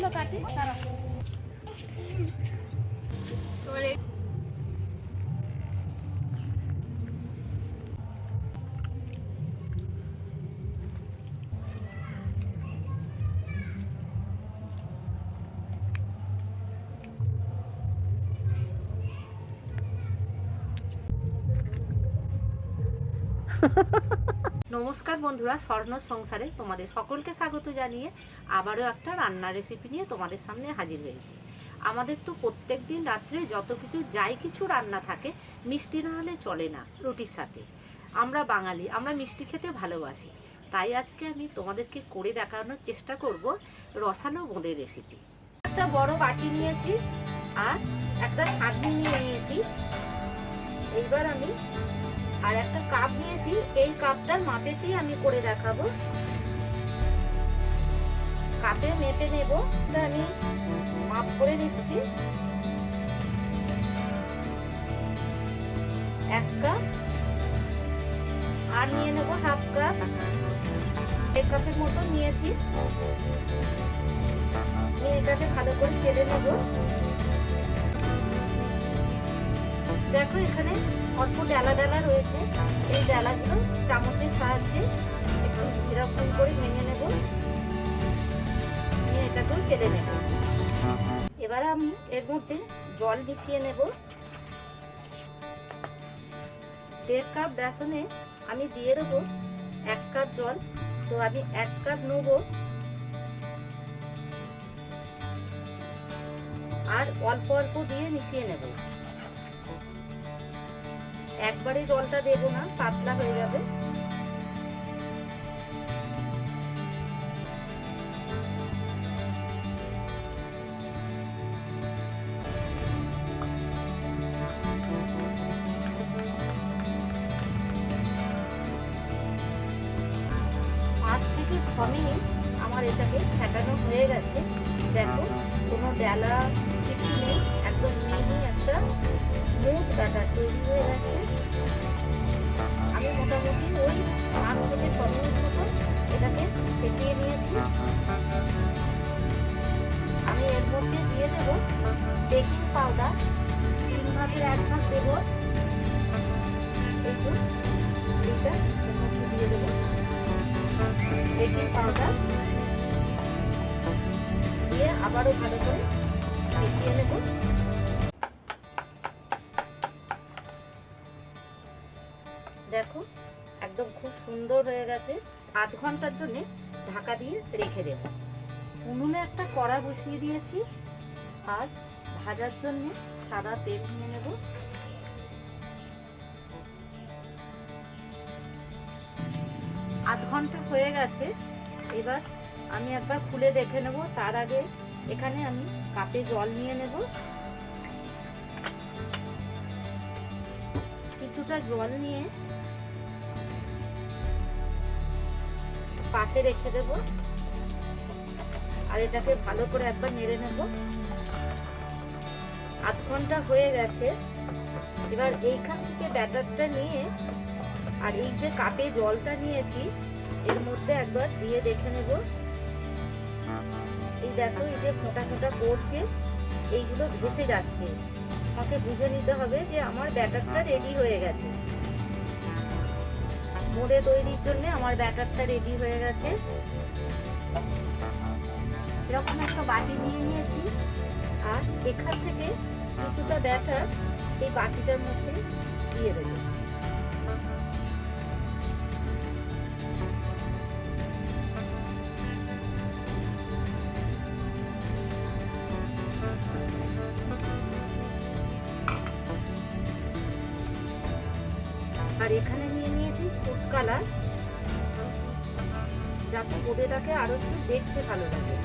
মাছগুলো কাটি তারা এবারে নমস্কার বন্ধুরা স্বর্ণ সংসারে তোমাদের সকলকে স্বাগত জানিয়ে আবারও একটা রান্নার রেসিপি নিয়ে তোমাদের সামনে হাজির হয়েছি। আমাদের তো প্রত্যেক দিন রাত্রে যত কিছু, যাই কিছু রান্না থাকে, মিষ্টি না হলে চলে না রুটির সাথে। আমরা বাঙালি, আমরা মিষ্টি খেতে ভালোবাসি। তাই আজকে আমি তোমাদেরকে করে দেখানোর চেষ্টা করব রসালো বোঁদের রেসিপি একটা বড় বাটি নিয়েছি আর একটা ছাঁকনি নিয়ে নিয়েছি। এইবার আমি আর একটা কাপ নিয়েছি, এই কাপটার মাপেতেই আমি করে দেখাবো। কাপে মেপে নেব আমি মাপ করে নিচ্ছি। এক কাপ আর নিয়ে নেব হাফ কাপ এক কাপের মতো নিয়েছি। নিয়ে এটাকে ভালো করে ছেড়ে নেব। দেখো এখানে অল্প ডালা ডালা রয়েছে। এই ডালাগুলো চামচের সাহায্যে একটু এরকম করে ভেঙে নেব। নিয়ে এটাকেও চেলে নেব। এবার আমি এর মধ্যে জল মিশিয়ে নেব। দেড় কাপ বেসনে আমি দিয়ে দেবো এক কাপ জল। তো আমি এক কাপ নেব। আর অল্প অল্প দিয়ে মিশিয়ে নেব। একবারে জলটা দেবো না, পাতলা হয়ে যাবে। পাঁচ থেকে ছ মিনিট আমার এটাকে ফেটানো হয়ে গেছে। দেখো, কোনো ডালা কিছু নেই, একদম মিহি একটা স্মুথ ব্যাটার তৈরি হয়ে গেছে। এটাকে ফেটিয়ে নিয়েছি। আমি এর মধ্যে দিয়ে দেব বেকিং পাউডার। তিন ভাগের এক ভাগ দেব। এইটা দিয়ে দেবো। বেকিং পাউডার দিয়ে আবারও ভালো করে মিশিয়ে নেব। দেখো, একদম খুব সুন্দর হয়ে গেছে। আধ ঘণ্টার জন্য ঢাকা দিয়ে রেখে দেব। উনুনে একটা কড়া বসিয়ে দিয়েছি আর ভাজার জন্য সাদা তেল নিয়ে নেব। আধ ঘণ্টা হয়ে গেছে। এবার আমি একবার খুলে দেখে নেব। তার আগে এখানে আমি কাপে জল নিয়ে নেব। কিছুটা জল নিয়ে পাশে রেখে দেব। আর এটাকে ভালো করে একবার নেড়ে নেব। আধ ঘণ্টা হয়ে গেছে। এবার এইখান থেকে ব্যাটারটা নিয়ে আর এই যে কাপে জলটা নিয়েছি, এর মধ্যে একবার দিয়ে দেখে নেব। এই দেখো, এই যে ফোঁটা ফোঁটা পড়ছে, এইগুলো ভেসে যাচ্ছে। আমাকে বুঝে নিতে হবে যে আমার ব্যাটারটা রেডি হয়ে গেছে। মোড়ে তৈরির জন্য আমার ব্যাটারটা রেডি হয়ে গেছে। এরকম একটা বাটি নিয়ে নিয়েছি। আর এখান থেকে কিছুটা ব্যাটার এই বাটিটার মধ্যে দিয়ে দেবো। বোঁদেটাকে আরও একটু দেখতে ভালো লাগে।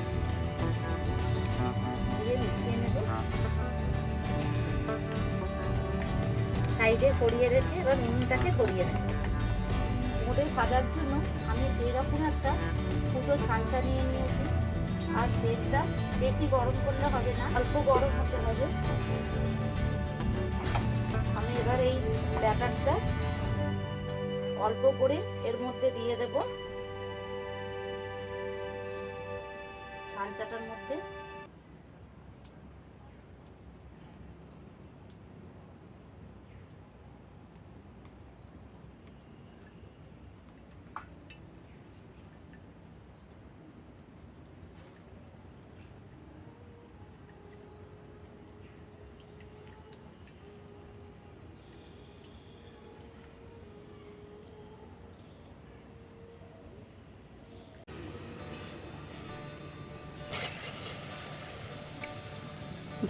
দিয়ে মিশিয়ে সাইডে সরিয়ে রেখে এবার নুনটাকে ধরিয়ে নেব। বোঁদে ভাজার জন্য আমি এরকম একটা ফুটো ছাঁচা নিয়ে নিয়েছি। আর তেলটা বেশি গরম করলে হবে না, অল্প গরম হতে হবে। আমি এবার এই ব্যাটারটা অল্প করে এর মধ্যে দিয়ে দেব। ছালচাটার মধ্যে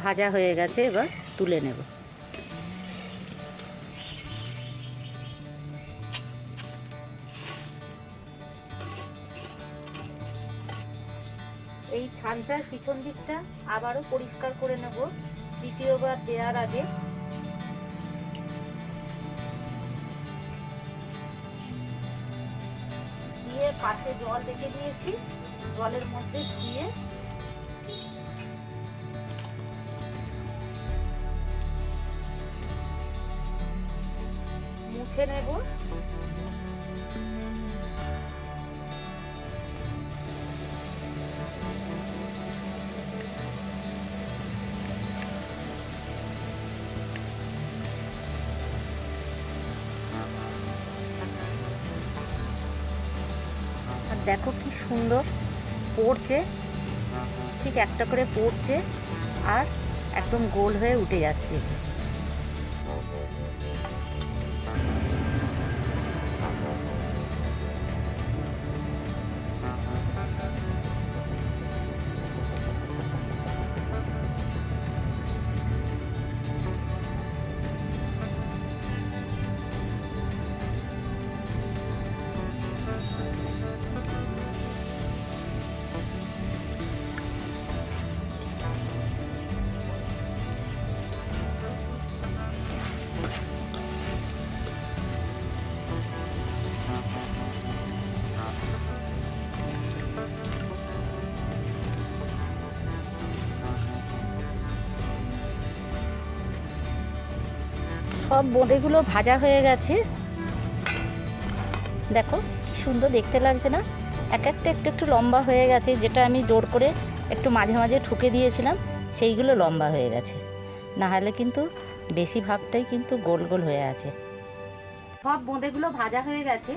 ভাজা হয়ে গেছে, এবার তুলে নেব। এই ছানটার পিছন দিকটা আবারও পরিষ্কার করে নেব, দ্বিতীয়বার দেওয়ার আগে। দিয়ে পাশে জল রেখে দিয়েছি, জলের মধ্যে ধুয়ে মুছে নেব। দেখো কি সুন্দর পড়ছে। ঠিক একটা করে পড়ছে আর একদম গোল হয়ে উঠে যাচ্ছে। সব বোঁদেগুলো ভাজা হয়ে গেছে। দেখো সুন্দর দেখতে লাগছে না? এক একটা একটু একটু লম্বা হয়ে গেছে, যেটা আমি জোর করে একটু মাঝে মাঝে ঠুকে দিয়েছিলাম, সেইগুলো লম্বা হয়ে গেছে। না হলে কিন্তু বেশিরভাগটাই কিন্তু গোল গোল হয়ে আছে। সব বোঁদেগুলো ভাজা হয়ে গেছে।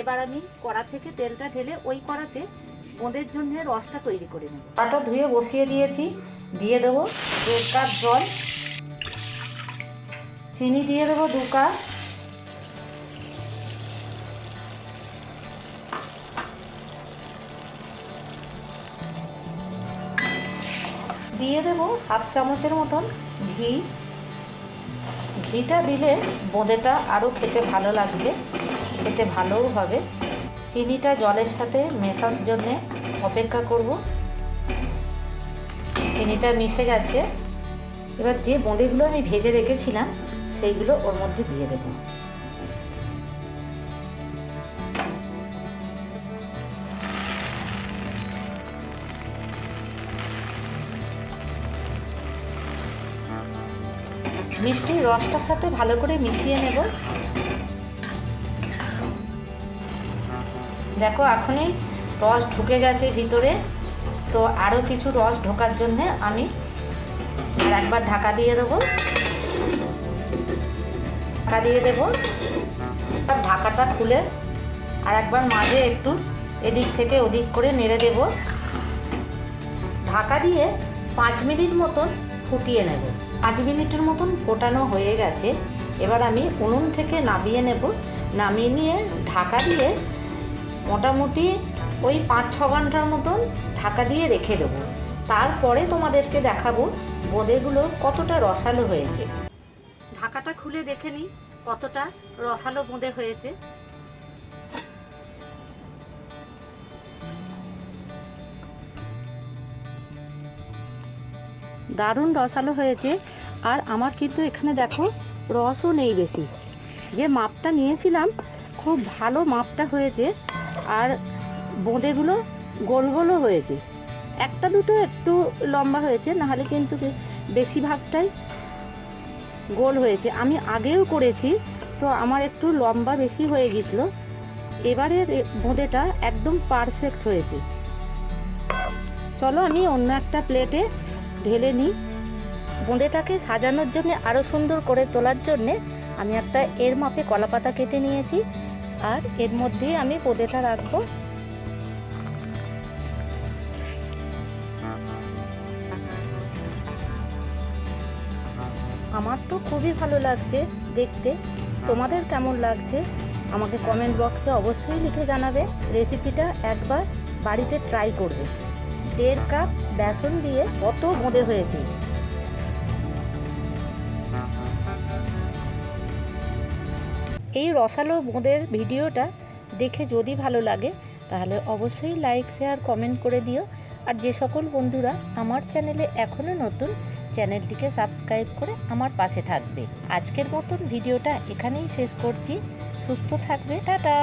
এবার আমি কড়া থেকে তেলটা ঢেলে ওই কড়াতে বোঁদের জন্য রসটা তৈরি করে নেব। কড়াটা ধুয়ে বসিয়ে দিয়েছি। দিয়ে দেবো দেড় কাপ জল। চিনি দিয়ে দেবো দু কাপ। দিয়ে দেবো হাফ চামচের মতন ঘি। ঘিটা দিলে বোঁদেটা আরও খেতে ভালো লাগবে, খেতে ভালোও হবে। চিনিটা জলের সাথে মেশার জন্যে অপেক্ষা করব। চিনিটা মিশে গেছে। এবার যে বোঁদেগুলো আমি ভেজে রেখেছিলাম সেইগুলো ওর মধ্যে দিয়ে দেব। মিষ্টি রসটার সাথে ভালো করে মিশিয়ে নেব। দেখো, এখনই রস ঢুকে গেছে ভিতরে। তো আরও কিছু রস ঢোকার জন্যে আমি একবার ঢাকা দিয়ে দেবো। ঢাকা দিয়ে দেবো। আর ঢাকাটা খুলে আর একবার মাঝে একটু এদিক থেকে ওদিক করে নেড়ে দেব। ঢাকা দিয়ে পাঁচ মিনিট মতন ফুটিয়ে নেব। পাঁচ মিনিটের মতন ফোটানো হয়ে গেছে। এবার আমি উনুন থেকে নামিয়ে নেব। নামিয়ে নিয়ে ঢাকা দিয়ে মোটামুটি ওই পাঁচ, ছ ঘণ্টার মতন ঢাকা দিয়ে রেখে দেবো। তারপরে তোমাদেরকে দেখাবো বোঁদেগুলো কতটা রসালো হয়েছে। ঢাকাটা খুলে দেখে নিই কতটা রসালো বোঁদে হয়েছে। দারুণ রসালো হয়েছে। আর আমার কিন্তু এখানে দেখো রসও নেই বেশি। যে মাপটা নিয়েছিলাম, খুব ভালো মাপটা হয়েছে। আর বোঁদেগুলো গোল গোলও হয়েছে। একটা দুটো একটু লম্বা হয়েছে, নাহলে কিন্তু বেশিরভাগটাই গোল হয়েছে। আমি আগেও করেছি, তো আমার একটু লম্বা বেশি হয়ে গেছিল। এবারের বোঁদেটা একদম পারফেক্ট হয়েছে। চলো আমি অন্য একটা প্লেটে ঢেলে নিই। বোঁদেটাকে সাজানোর জন্য আরও সুন্দর করে তোলার জন্যে আমি একটা এর মাপে কলাপাতা কেটে নিয়েছি। আর এর মধ্যেই আমি বোঁদেটা রাখব। আমার তো খুবই ভালো লাগছে দেখতে। তোমাদের কেমন লাগছে? আমাকে কমেন্ট বক্সে অবশ্যই লিখে জানাবে। রেসিপিটা একবার বাড়িতে ট্রাই করবে। দেড় কাপ বেসন দিয়ে কত বোঁদে হয়েছে? এই রসালো বোঁদের ভিডিওটা দেখে যদি ভালো লাগে, তাহলে অবশ্যই লাইক শেয়ার কমেন্ট করে দিও। আর যে সকল বন্ধুরা আমার চ্যানেলে এখনও নতুন চ্যানেলটিকে সাবস্ক্রাইব করে আমার পাশে থাকবে। আজকের মতন ভিডিওটা এখানেই শেষ করছি। সুস্থ থাকবে। টাটা!